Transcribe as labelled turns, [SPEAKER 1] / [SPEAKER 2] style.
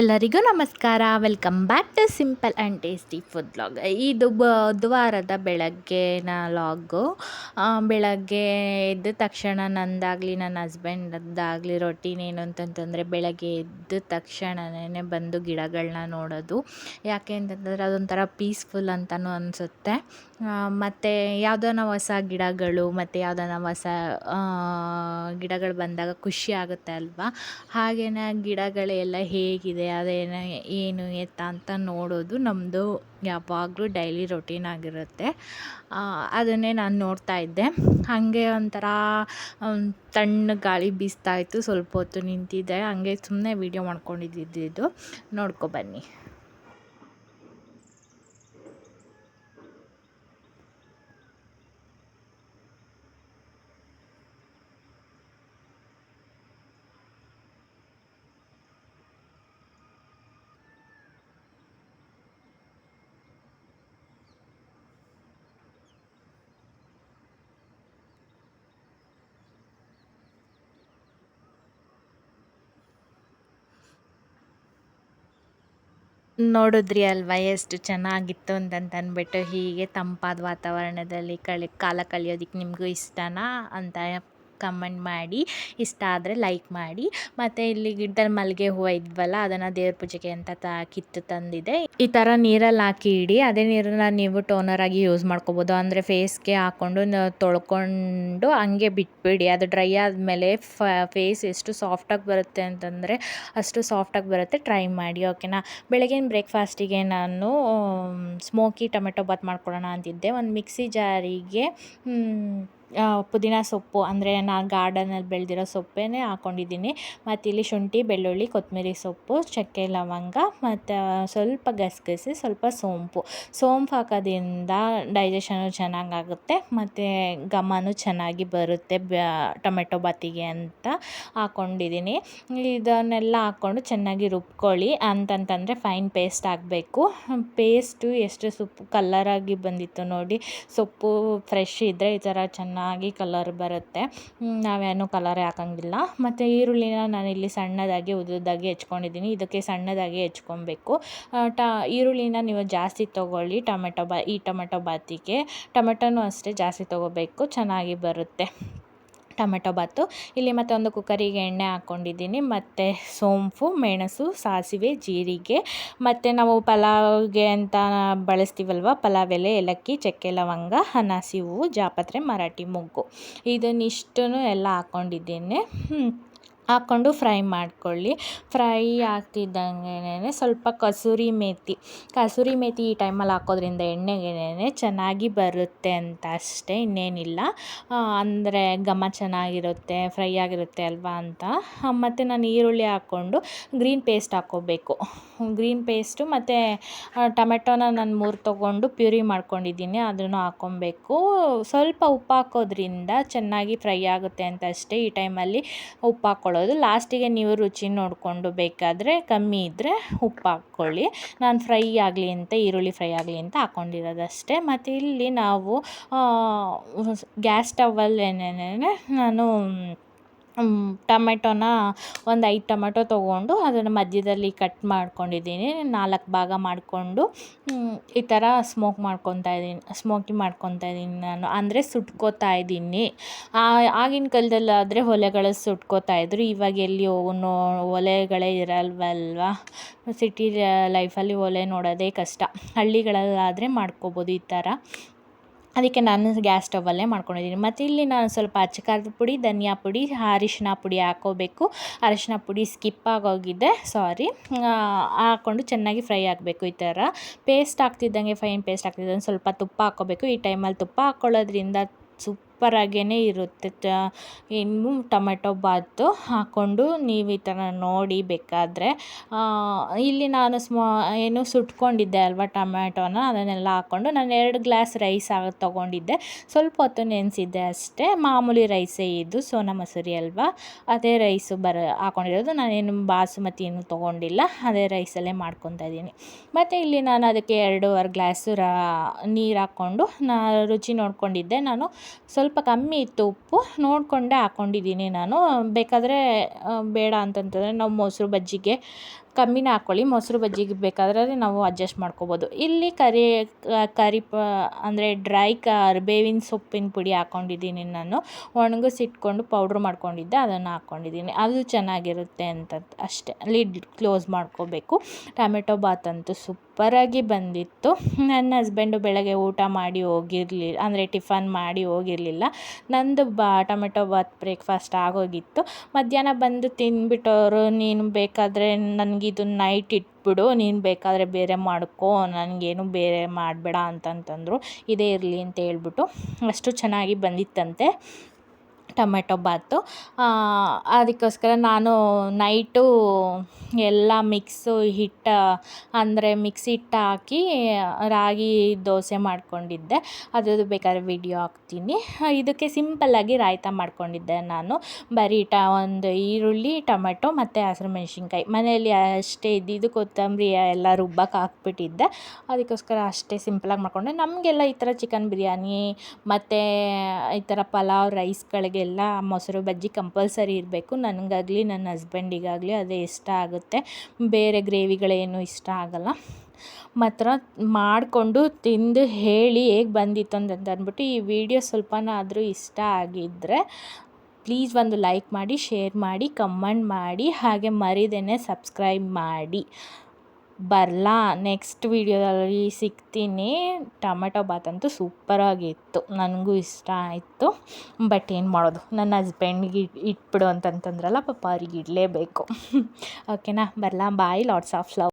[SPEAKER 1] ಎಲ್ಲರಿಗೂ ನಮಸ್ಕಾರ. Welcome back to simple and tasty food log ಇದು ಬುಧವಾರದ ಬೆಳಗ್ಗೆನ ಲಾಗು ಬೆಳಗ್ಗೆ ಎದ್ದ ತಕ್ಷಣ ನಂದಾಗಲಿ, ನನ್ನ ಹಸ್ಬೆಂಡದ್ದಾಗಲಿ ರೊಟೀನ್ ಏನು ಅಂತಂತಂದರೆ ಬೆಳಗ್ಗೆ ಎದ್ದ ತಕ್ಷಣನೇ ಬಂದು ಗಿಡಗಳನ್ನ ನೋಡೋದು. ಯಾಕೆ ಅಂತಂತಂದರೆ ಅದೊಂಥರ ಪೀಸ್ಫುಲ್ ಅಂತಲೂ ಅನಿಸುತ್ತೆ. ಮತ್ತು ಯಾವ್ದಾನ ಹೊಸ ಗಿಡಗಳು, ಮತ್ತು ಯಾವ್ದಾನ ಹೊಸ ಗಿಡಗಳು ಬಂದಾಗ ಖುಷಿ ಆಗುತ್ತೆ ಅಲ್ವಾ? ಹಾಗೆಯೇ ಗಿಡಗಳೆಲ್ಲ ಹೇಗಿದೆ, ಅದೇನು ಏನು ಎತ್ತ ಅಂತ ನೋಡೋದು ನಮ್ಮದು ಯಾವಾಗಲೂ ಡೈಲಿ ರೊಟೀನ್ ಆಗಿರುತ್ತೆ. ಅದನ್ನೇ ನಾನು ನೋಡ್ತಾ ಇದ್ದೆ. ಹಾಗೆ ಒಂಥರ ತಣ್ಣ ಗಾಳಿ ಬೀಸ್ತಾ ಇತ್ತು, ಸ್ವಲ್ಪ ಹೊತ್ತು ನಿಂತಿದ್ದೆ. ಹಾಗೆ ಸುಮ್ಮನೆ ವೀಡಿಯೋ ಮಾಡ್ಕೊಂಡಿದ್ದಿದ್ದು. ನೋಡ್ಕೊ ನೋಡಿದ್ರಿ ಅಲ್ವಾ ಎಷ್ಟು ಚೆನ್ನಾಗಿತ್ತು ಅಂತಂತ ಅಂದ್ಬಿಟ್ಟು ಹೀಗೆ ತಂಪಾದ ವಾತಾವರಣದಲ್ಲಿ ಕಳಿ ಕಾಲ ಕಳಿಯೋದಕ್ಕೆ ನಿಮಗೂ ಇಷ್ಟನಾ ಅಂತ ಕಮೆಂಟ್ ಮಾಡಿ, ಇಷ್ಟ ಆದರೆ ಲೈಕ್ ಮಾಡಿ. ಮತ್ತು ಇಲ್ಲಿ ಗಿಡದಲ್ಲಿ ಮಲ್ಲಿಗೆ ಹೂವು ಇದ್ವಲ್ಲ, ಅದನ್ನು ದೇವ್ರ ಪೂಜೆಗೆ ಅಂತ ತ, ಕಿತ್ತು ತಂದಿದೆ. ಈ ಥರ ನೀರಲ್ಲಿ ಹಾಕಿ ಇಡಿ, ಅದೇ ನೀರನ್ನ ನೀವು ಟೋನರ್ ಆಗಿ ಯೂಸ್ ಮಾಡ್ಕೋಬೋದು. ಅಂದರೆ ಫೇಸ್ಗೆ ಹಾಕ್ಕೊಂಡು ತೊಳ್ಕೊಂಡು ಹಂಗೆ ಬಿಟ್ಬಿಡಿ. ಅದು ಡ್ರೈ ಆದಮೇಲೆ ಫೇಸ್ ಎಷ್ಟು ಸಾಫ್ಟಾಗಿ ಬರುತ್ತೆ ಅಂತಂದರೆ ಅಷ್ಟು ಸಾಫ್ಟಾಗಿ ಬರುತ್ತೆ ಟ್ರೈ ಮಾಡಿ ಓಕೆನಾ ಬೆಳಗಿನ ಬ್ರೇಕ್ಫಾಸ್ಟಿಗೆ ನಾನು ಸ್ಮೋಕಿ ಟೊಮೆಟೊ ಬಾತ್ ಮಾಡ್ಕೊಳ್ಳೋಣ ಅಂತಿದ್ದೆ. ಒಂದು ಮಿಕ್ಸಿ ಜಾರಿಗೆ ಪುದೀನ ಸೊಪ್ಪು ಅಂದರೆ ನಾನು ಗಾರ್ಡನಲ್ಲಿ ಬೆಳೆದಿರೋ ಸೊಪ್ಪೇ ಹಾಕ್ಕೊಂಡಿದ್ದೀನಿ ಮತ್ತು ಇಲ್ಲಿ ಶುಂಠಿ, ಬೆಳ್ಳುಳ್ಳಿ ಕೊತ್ತಂಬರಿ ಸೊಪ್ಪು, ಚಕ್ಕೆ, ಲವಂಗ ಮತ್ತು ಸ್ವಲ್ಪ ಗಸಗಸೆ, ಸ್ವಲ್ಪ ಸೋಂಪು. ಸೋಂಪು ಹಾಕೋದ್ರಿಂದ ಡೈಜೆಷನು ಚೆನ್ನಾಗಾಗುತ್ತೆ. ಮತ್ತು ಘಮನೂ ಚೆನ್ನಾಗಿ ಬರುತ್ತೆ ಬ್ಯಾ, ಟೊಮೆಟೊ ಬಾತಿಗೆ ಅಂತ ಹಾಕ್ಕೊಂಡಿದ್ದೀನಿ ಇದನ್ನೆಲ್ಲ ಹಾಕ್ಕೊಂಡು ಚೆನ್ನಾಗಿ ರುಬ್ಕೊಳ್ಳಿ. ಅಂತಂತಂದರೆ ಫೈನ್ ಪೇಸ್ಟ್ ಆಗಬೇಕು ಪೇಸ್ಟು ಎಷ್ಟು ಸೊಪ್ಪು ಕಲ್ಲರಾಗಿ ಬಂದಿತ್ತು ನೋಡಿ. ಸೊಪ್ಪು ಫ್ರೆಶ್ ಇದ್ದರೆ ಈ ಥರ ಚೆನ್ನಾಗಿ ಚೆನ್ನಾಗಿ ಕಲರ್ ಬರುತ್ತೆ. ನಾವೇನು ಕಲರ್ ಹಾಕಂಗಿಲ್ಲ. ಮತ್ತು ಈರುಳ್ಳಿನ ನಾನಿಲ್ಲಿ ಸಣ್ಣದಾಗಿ ಉದ್ದುದ್ದಾಗಿ ಹೆಚ್ಕೊಂಡಿದ್ದೀನಿ. ಇದಕ್ಕೆ ಸಣ್ಣದಾಗಿ ಹೆಚ್ಕೊಬೇಕು. ಟ, ಈರುಳ್ಳಿನ ನೀವು ಜಾಸ್ತಿ ತೊಗೊಳ್ಳಿ ಟೊಮೆಟೊ ಬಾ, ಈ ಟೊಮೆಟೊ ಬಾತಿಗೆ. ಟೊಮೆಟೊನೂ ಅಷ್ಟೇ ಜಾಸ್ತಿ ತೊಗೋಬೇಕು. ಚೆನ್ನಾಗಿ ಬರುತ್ತೆ. ಟೊಮೆಟೊ ಬಾತು. ಇಲ್ಲಿ ಮತ್ತೆ ಒಂದು ಕುಕ್ಕರಿಗೆ ಎಣ್ಣೆ ಹಾಕ್ಕೊಂಡಿದ್ದೀನಿ. ಮತ್ತು ಸೋಂಪು, ಮೆಣಸು, ಸಾಸಿವೆ, ಜೀರಿಗೆ. ಮತ್ತು ನಾವು ಪಲಾವ್ಗೆ ಅಂತ ಬಳಸ್ತೀವಲ್ವ? ಪಲಾವ್ ಎಲೆ, ಏಲಕ್ಕಿ, ಚಕ್ಕೆ, ಲವಂಗ, ಅನಾಸಿ, ಹೂವು, ಜಾಪತ್ರೆ, ಮರಾಠಿ, ಮೊಗ್ಗು. ಇದನ್ನಿಷ್ಟೂ ಎಲ್ಲ ಹಾಕ್ಕೊಂಡಿದ್ದೀನಿ. ಹಾಕ್ಕೊಂಡು ಫ್ರೈ ಮಾಡ್ಕೊಳ್ಳಿ. ಫ್ರೈ ಆಗ್ತಿದ್ದಂಗೆ ಸ್ವಲ್ಪ ಕಸೂರಿ ಮೇಥಿ ಕಸೂರಿ ಮೇಥಿ ಈ ಟೈಮಲ್ಲಿ ಹಾಕೋದ್ರಿಂದ ಎಣ್ಣೆಗೆನೇ ಚೆನ್ನಾಗಿ ಬರುತ್ತೆ ಅಂತ ಅಷ್ಟೇ, ಇನ್ನೇನಿಲ್ಲ. ಅಂದರೆ ಘಮ ಚೆನ್ನಾಗಿರುತ್ತೆ, ಫ್ರೈ ಆಗಿರುತ್ತೆ ಅಲ್ವಾ ಅಂತ. ಮತ್ತು ನಾನು ಈರುಳ್ಳಿ ಹಾಕ್ಕೊಂಡು ಗ್ರೀನ್ ಪೇಸ್ಟ್ ಹಾಕ್ಕೋಬೇಕು ಗ್ರೀನ್ ಪೇಸ್ಟು ಮತ್ತು ಟೊಮೆಟೊನ ನಾನು ಮೂರು ತೊಗೊಂಡು ಪ್ಯೂರಿ ಮಾಡ್ಕೊಂಡಿದ್ದೀನಿ, ಅದನ್ನು ಹಾಕ್ಕೊಬೇಕು ಸ್ವಲ್ಪ ಉಪ್ಪು ಹಾಕೋದ್ರಿಂದ ಚೆನ್ನಾಗಿ ಫ್ರೈ ಆಗುತ್ತೆ ಅಂತ ಅಷ್ಟೇ ಈ ಟೈಮಲ್ಲಿ ಉಪ್ಪು ಹಾಕ್ಕೊಳ್ಳೋದು ಲಾಸ್ಟಿಗೆ ನೀವು ರುಚಿ ನೋಡಿಕೊಂಡು ಬೇಕಾದರೆ ಕಮ್ಮಿ ಇದ್ದರೆ ಉಪ್ಪು ಹಾಕ್ಕೊಳ್ಳಿ. ನಾನು ಫ್ರೈ ಆಗಲಿ ಅಂತ, ಈರುಳ್ಳಿ ಫ್ರೈ ಆಗಲಿ ಅಂತ ಹಾಕ್ಕೊಂಡಿರೋದಷ್ಟೇ. ಮತ್ತು ಇಲ್ಲಿ ನಾವು ಗ್ಯಾಸ್ ಸ್ಟವಲ್ಲೇನೆ ನಾನು ಟಮೆಟೊನ ಒಂದು ಐದು ಟೊಮೆಟೊ ತೊಗೊಂಡು ಅದನ್ನು ಮಧ್ಯದಲ್ಲಿ ಕಟ್ ಮಾಡ್ಕೊಂಡಿದ್ದೀನಿ. ನಾಲ್ಕು ಭಾಗ ಮಾಡಿಕೊಂಡು ಈ ಥರ ಸ್ಮೋಕ್ ಮಾಡ್ಕೊತಾ ಇದ್ದೀನಿ ಸ್ಮೋಕಿ ಮಾಡ್ಕೊತಾ ಇದ್ದೀನಿ ನಾನು. ಅಂದರೆ ಸುಟ್ಕೋತಾ ಇದ್ದೀನಿ. ಆಗಿನ ಕಾಲದಲ್ಲಾದರೆ ಒಲೆಗಳಲ್ಲಿ ಸುಟ್ಕೋತಾ ಇದ್ದರು ಇವಾಗ ಎಲ್ಲಿ ನೋ ಒಲೆಗಳೇ ಇರಲ್ವಲ್ವ? ಸಿಟಿ ಲೈಫಲ್ಲಿ ಒಲೆ ನೋಡೋದೇ ಕಷ್ಟ. ಹಳ್ಳಿಗಳಲ್ಲಾದರೆ ಮಾಡ್ಕೋಬೋದು ಈ ಥರ ಅದಕ್ಕೆ ನಾನು ಗ್ಯಾಸ್ ಸ್ಟವಲ್ಲೇ ಮಾಡ್ಕೊಂಡಿದ್ದೀನಿ. ಮತ್ತು ಇಲ್ಲಿ ನಾನು ಸ್ವಲ್ಪ ಅಚ್ಚ ಖಾರದ ಪುಡಿ, ಧನಿಯಾ ಪುಡಿ, ಅರಿಶಿನ ಪುಡಿ ಹಾಕ್ಕೋಬೇಕು ಅರಿಶಿನ ಪುಡಿ ಸ್ಕಿಪ್ ಆಗೋಗಿದೆ, ಸಾರಿ. ಹಾಕ್ಕೊಂಡು ಚೆನ್ನಾಗಿ ಫ್ರೈ ಆಗಬೇಕು ಈ ಥರ. ಪೇಸ್ಟ್ ಹಾಕ್ತಿದ್ದಂಗೆ ಫೈನ್ ಪೇಸ್ಟ್ ಆಗ್ತಿದ್ದಂಗೆ ಸ್ವಲ್ಪ ತುಪ್ಪ ಹಾಕ್ಕೋಬೇಕು ಈ ಟೈಮಲ್ಲಿ ತುಪ್ಪ ಹಾಕ್ಕೊಳ್ಳೋದ್ರಿಂದ ಸೂಪ್ ಸೂಪರಾಗೇ ಇರುತ್ತೆ. ಇನ್ನು ಟೊಮೆಟೊ ಬಾತು ಹಾಕ್ಕೊಂಡು ನೀವು ಈ ಥರ ನೋಡಿ ಬೇಕಾದರೆ ಇಲ್ಲಿ ನಾನು ಸ್ಮಾ, ಏನು ಸುಟ್ಕೊಂಡಿದ್ದೆ ಅಲ್ವಾ ಟೊಮ್ಯಾಟೋನ, ಅದನ್ನೆಲ್ಲ ಹಾಕ್ಕೊಂಡು ನಾನು ಎರಡು ಗ್ಲಾಸ್ ರೈಸ್ ತೊಗೊಂಡಿದ್ದೆ. ಸ್ವಲ್ಪ ಹೊತ್ತು ನೆನೆಸಿದ್ದೆ ಅಷ್ಟೇ. ಮಾಮೂಲಿ ರೈಸೇ ಇದು, ಸೋನಾ ಮಸೂರಿ ಅಲ್ವಾ? ಅದೇ ರೈಸು ಬರ ಹಾಕ್ಕೊಂಡಿರೋದು ನಾನೇನು ಬಾಸುಮತಿ ಏನು ತೊಗೊಂಡಿಲ್ಲ. ಅದೇ ರೈಸಲ್ಲೇ ಮಾಡ್ಕೊತಾ ಇದ್ದೀನಿ. ಮತ್ತು ಇಲ್ಲಿ ನಾನು ಅದಕ್ಕೆ ಎರಡೂವರೆ ಗ್ಲಾಸು ರಾ, ನೀರು ಹಾಕ್ಕೊಂಡು ನಾ ರುಚಿ ನೋಡ್ಕೊಂಡಿದ್ದೆ. ನಾನು ಸ್ವಲ್ಪ ಸ್ವಲ್ಪ ಕಮ್ಮಿ ಇತ್ತು ಉಪ್ಪು ನೋಡಿಕೊಂಡೆ ಹಾಕ್ಕೊಂಡಿದ್ದೀನಿ ನಾನು. ಬೇಕಾದರೆ ಬೇಡ ಅಂತಂತಂದರೆ ನಾವು ಮೊಸರು ಬಜ್ಜಿಗೆ ಕಮ್ಮಿನೇ ಹಾಕ್ಕೊಳ್ಳಿ ಮೊಸರು ಬಜ್ಜಿಗೆ ಬೇಕಾದರೆ ನಾವು ಅಡ್ಜಸ್ಟ್ ಮಾಡ್ಕೋಬೋದು. ಇಲ್ಲಿ ಕರಿ ಕರಿ ಪ, ಅಂದರೆ ಡ್ರೈ ಕರಿಬೇವಿನ ಸೊಪ್ಪಿನ ಪುಡಿ ಹಾಕ್ಕೊಂಡಿದ್ದೀನಿ ನಾನು. ಒಣಗಿಸಿಟ್ಕೊಂಡು ಪೌಡ್ರ್ ಮಾಡ್ಕೊಂಡಿದ್ದೆ, ಅದನ್ನು ಹಾಕ್ಕೊಂಡಿದ್ದೀನಿ ಅದು ಚೆನ್ನಾಗಿರುತ್ತೆ ಅಂತ ಅಷ್ಟೇ. ಲಿಡ್ ಕ್ಲೋಸ್ ಮಾಡ್ಕೋಬೇಕು. ಟೊಮೆಟೊ ಬಾತ್ ಅಂತೂ ಸೂಪರಾಗಿ ಬಂದಿತ್ತು. ನನ್ನ ಹಸ್ಬೆಂಡು ಬೆಳಗ್ಗೆ ಊಟ ಮಾಡಿ ಹೋಗಿರಲಿಲ್ಲ ಅಂದರೆ ಟಿಫನ್ ಮಾಡಿ ಹೋಗಿರಲಿಲ್ಲ. ನಂದು ಬಾ, ಟೊಮೆಟೊ ಬಾತ್ ಬ್ರೇಕ್ಫಾಸ್ಟ್ ಆಗೋಗಿತ್ತು. ಮಧ್ಯಾಹ್ನ ಬಂದು ತಿಂದ್ಬಿಟ್ಟವರು ನೀನು ಬೇಕಾದರೆ ನನಗಿದು ನೈಟ್ ಇಟ್ಬಿಡು, ನೀನು ಬೇಕಾದರೆ ಬೇರೆ ಮಾಡ್ಕೋ, ನನಗೇನು ಬೇರೆ ಮಾಡಬೇಡ ಅಂತಂತಂದರು. ಇದೇ ಇರಲಿ ಅಂತ ಹೇಳ್ಬಿಟ್ಟು ಅಷ್ಟು ಚೆನ್ನಾಗಿ ಬಂದಿತ್ತಂತೆ. ಟೊಮೆಟೊ ಬಾತು. ಅದಕ್ಕೋಸ್ಕರ ನಾನು ನೈಟು ಎಲ್ಲ ಮಿಕ್ಸು ಹಿಟ್ಟು, ಅಂದರೆ ಮಿಕ್ಸಿ ಹಿಟ್ಟು ಹಾಕಿ, ರಾಗಿ ದೋಸೆ ಮಾಡ್ಕೊಂಡಿದ್ದೆ. ಅದ್ರದ್ದು ಬೇಕಾದ್ರೆ ವಿಡಿಯೋ ಹಾಕ್ತೀನಿ. ಇದಕ್ಕೆ ಸಿಂಪಲ್ಲಾಗಿ ರಾಯ್ತ ಮಾಡ್ಕೊಂಡಿದ್ದೆ ನಾನು. ಬರೀ ಟ, ಒಂದು ಈರುಳ್ಳಿ ಟೊಮೆಟೊ ಮತ್ತು ಹಸಿರು ಮೆಣಸಿನ್ಕಾಯಿ. ಮನೆಯಲ್ಲಿ ಅಷ್ಟೇ ಇದ್ದಿದ್ದು ಕೊತ್ತಂಬರಿ ಎಲ್ಲ ರುಬ್ಬಕ್ಕೆ ಹಾಕ್ಬಿಟ್ಟಿದ್ದೆ. ಅದಕ್ಕೋಸ್ಕರ ಅಷ್ಟೇ ಸಿಂಪಲಾಗಿ ಮಾಡಿಕೊಂಡೆ. ನಮಗೆಲ್ಲ ಈ ಥರ ಚಿಕನ್ ಬಿರಿಯಾನಿ ಮತ್ತು ಈ ಥರ ಪಲಾವ್ ರೈಸ್ಗಳಿಗೆಲ್ಲ ಮೊಸರು ಬಜ್ಜಿ ಕಂಪಲ್ಸರಿ ಇರಬೇಕು. ನನಗಾಗಲಿ ನನ್ನ ಹಸ್ಬೆಂಡಿಗಾಗಲಿ ಅದೇ ಇಷ್ಟ ಆಗುತ್ತೆ. ಬೇರೆ ಗ್ರೇವಿಗಳೇನು ಇಷ್ಟ ಆಗಲ್ಲ. ಮಾತ್ರ ಮಾಡಿಕೊಂಡು ತಿಂದು ಹೇಳಿ ಹೇಗೆ ಬಂದಿತ್ತು ಅಂತ ಅಂದ್ಬಿಟ್ಟು ಈ ವಿಡಿಯೋ ಸ್ವಲ್ಪನಾದರೂ ಇಷ್ಟ ಆಗಿದ್ದರೆ ಪ್ಲೀಸ್ ಒಂದು ಲೈಕ್ ಮಾಡಿ, ಶೇರ್ ಮಾಡಿ, ಕಮೆಂಟ್ ಮಾಡಿ. ಹಾಗೆ ಮರಿದೇನೆ ಸಬ್ಸ್ಕ್ರೈಬ್ ಮಾಡಿ. ಬರಲಾ ನೆಕ್ಸ್ಟ್ ವೀಡಿಯೋದಲ್ಲಿ ಸಿಗ್ತೀನಿ. ಟೊಮೆಟೊ ಬಾತ್ ಅಂತೂ ಸೂಪರಾಗಿತ್ತು, ನನಗೂ ಇಷ್ಟ ಆಯಿತು. ಬಟ್ ಏನು ಮಾಡೋದು, ನನ್ನ ಹಸ್ಬೆಂಡ್ಗೆ ಇಟ್ಬಿಡು ಅಂತಂತಂದ್ರಲ್ಲ ಪಾಪ ಅವ್ರಿಗೆ ಇಡಲೇಬೇಕು. ಓಕೆನಾ ಬರಲಾ ಬಾಯ್ ಲಾಟ್ಸ್ ಆಫ್ ಲವ್